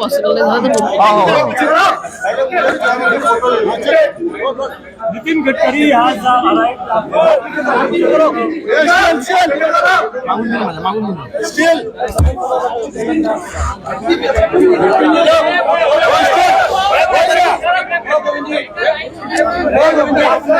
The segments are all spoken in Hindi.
पॉसिबल नाही झालं तर बघू. नितीन गडकरी आज तिथूनच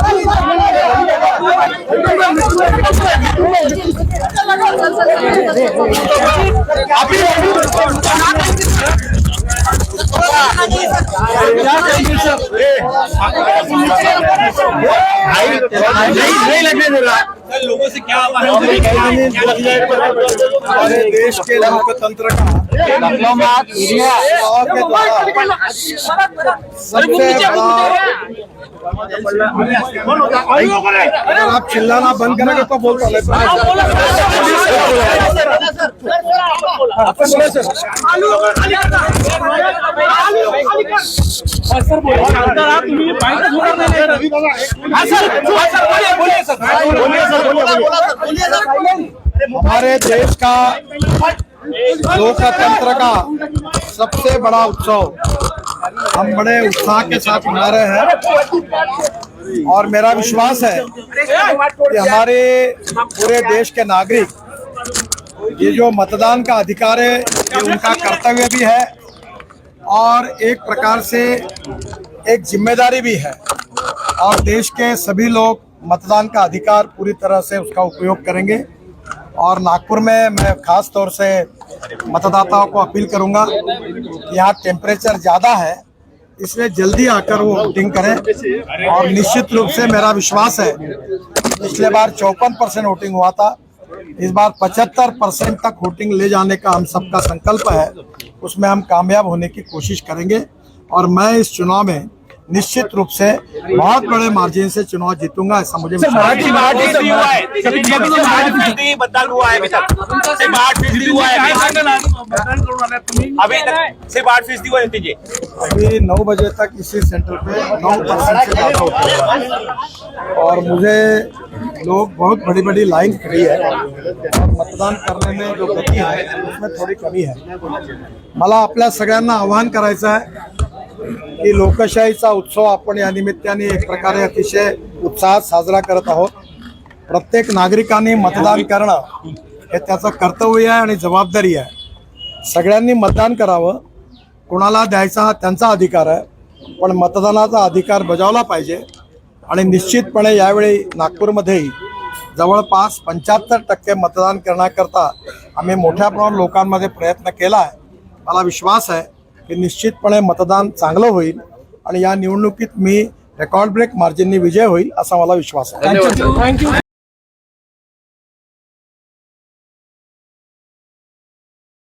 sir, आहे. तिथूनच बाईट तिथूनच लोगों से क्या हमारे देश के लोकतंत्र का अगर आप चिल्लाना बंद करेंगे तो बोलता हमारे देश का लोकतंत्र का सबसे बड़ा उत्सव हम बड़े उत्साह के साथ मना रहे हैं। और मेरा विश्वास है कि हमारे पूरे देश के नागरिक ये जो मतदान का अधिकार है ये उनका कर्तव्य भी है और एक प्रकार से एक ज़िम्मेदारी भी है। और देश के सभी लोग मतदान का अधिकार पूरी तरह से उसका उपयोग करेंगे। और नागपुर में मैं खास तौर से मतदाताओं को अपील करूँगा कि यहाँ टेम्परेचर ज़्यादा है, इसलिए जल्दी आकर वो वोटिंग करें। और निश्चित रूप से मेरा विश्वास है, पिछले बार चौपन परसेंट वोटिंग हुआ था, इस बार पचहत्तर परसेंट तक वोटिंग ले जाने का हम सबका संकल्प है, उसमें हम कामयाब होने की कोशिश करेंगे। और मैं इस चुनाव में निश्चित रूप से बहुत बड़े मार्जिन से चुनाव जीतूँगा ऐसा मुझे है। है। अभी है है नौ बजे तक इसी सेंटर पे नौ परसेंट से ज़्यादा होते हैं। और मुझे लोग बहुत बड़ी बड़ी लाइन खड़ी है। और मतदान करने में जो गति है उसमें थोडी कमी है। मला आपल्या सगळ्यांना आवाहन करायचं आहे की लोकशाहीचा उत्सव आपण या निमित्ताने एक प्रकारे अतिशय उत्साहात साजरा करत आहोत. प्रत्येक नागरिकांनी मतदान करणं हे त्याचं कर्तव्य आहे आणि जबाबदारी आहे. सगळ्यांनी मतदान करावं. कोणाला द्यायचा हा त्यांचा अधिकार आहे. पण मतदानाचा अधिकार बजावला पाहिजे. आणि निश्चितपणे यावेळी नागपूरमध्येही जवळपास पंच्याहत्तर टक्के मतदान करण्याकरता आम्ही मोठ्या प्रमाणात लोकांमध्ये प्रयत्न केला आहे. मला विश्वास आहे. की निश्चितपणे मतदान चांगलं होईल आणि या निवडणुकीत मी रेकॉर्ड ब्रेक मार्जिननी विजय होईल असा मला विश्वास आहे. थँक्यू